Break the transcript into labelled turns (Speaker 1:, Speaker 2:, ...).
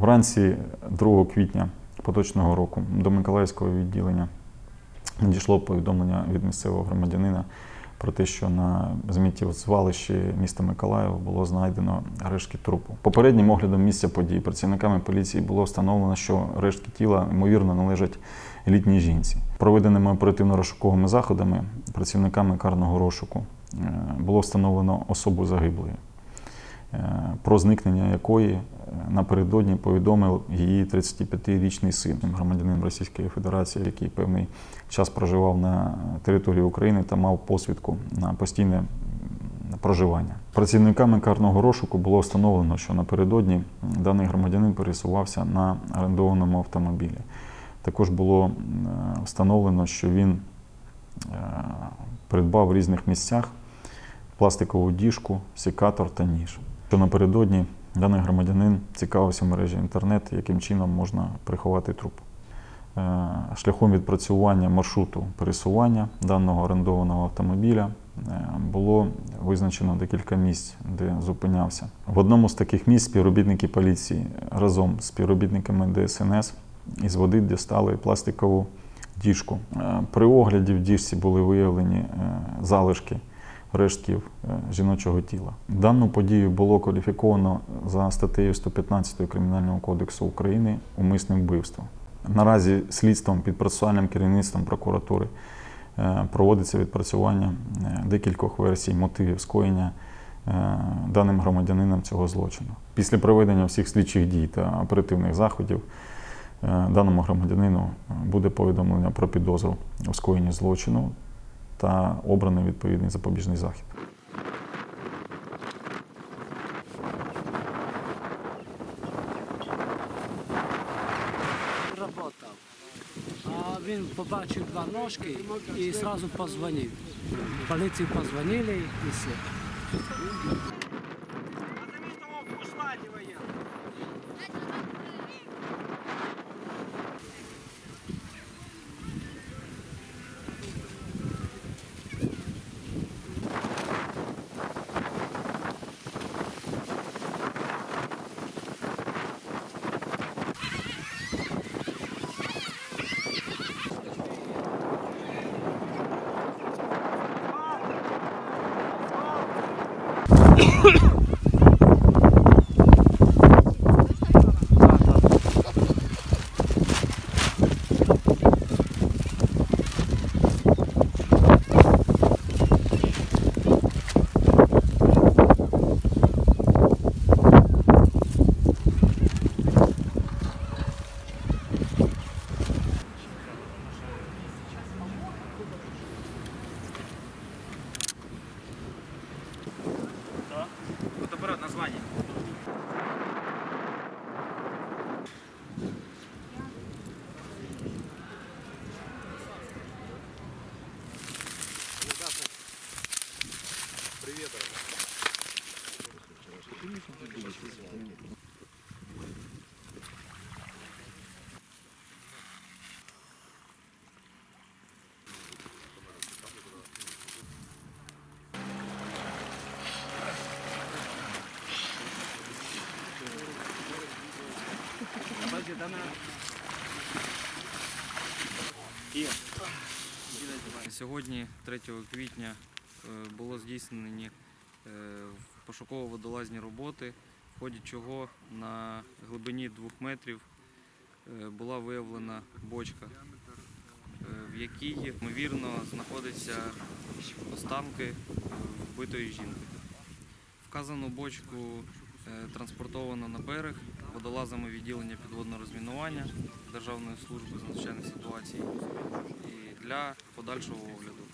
Speaker 1: Вранці 2 квітня поточного року до Миколаївського відділення надійшло повідомлення від місцевого громадянина про те, що на зміттєзвалищі міста Миколаєва було знайдено рештки трупу. Попереднім оглядом місця події працівниками поліції було встановлено, що рештки тіла ймовірно належать літній жінці. Проведеними оперативно-розшуковими заходами працівниками карного розшуку е, було встановлено особу загиблої, е, про зникнення якої напередодні повідомив її 35-річний син, громадянин Російської Федерації, який певний час проживав на території України та мав посвідку на постійне проживання. Працівниками карного розшуку було встановлено, що напередодні даний громадянин пересувався на орендованому автомобілі. Також було встановлено, що він е, придбав в різних місцях пластикову діжку, секатор та ніж. Що напередодні даний громадянин цікавився в мережі інтернет, яким чином можна приховати труп. Е, Шляхом відпрацювання маршруту пересування даного орендованого автомобіля е, було визначено декілька місць, де зупинявся. В одному з таких місць співробітники поліції разом з співробітниками ДСНС із води дістали пластикову діжку. Е, При огляді в діжці були виявлені залишки рештків е, жіночого тіла. Дану подію було кваліфіковано за статтею 115 Кримінального кодексу України умисне вбивство. Наразі слідством під процесуальним керівництвом прокуратури е, проводиться відпрацювання е, декількох версій мотивів скоєння даним громадянином цього злочину. Після проведення всіх слідчих дій та оперативних заходів даному громадянину буде повідомлення про підозру у скоєнні злочину та обраний відповідний запобіжний захід.
Speaker 2: Він побачив два ножки і одразу позвонив. Поліції позвонили і все.
Speaker 3: Сьогодні, 3 квітня, е, було здійснені е, пошуково-водолазні роботи, в ході чого на глибині 2 метрів е, була виявлена бочка, е, в якій, ймовірно, знаходяться останки вбитої жінки. Вказану бочку е, транспортовано на берег водолазами відділення підводного розмінування Державної служби з надзвичайних ситуацій і для подальшого огляду.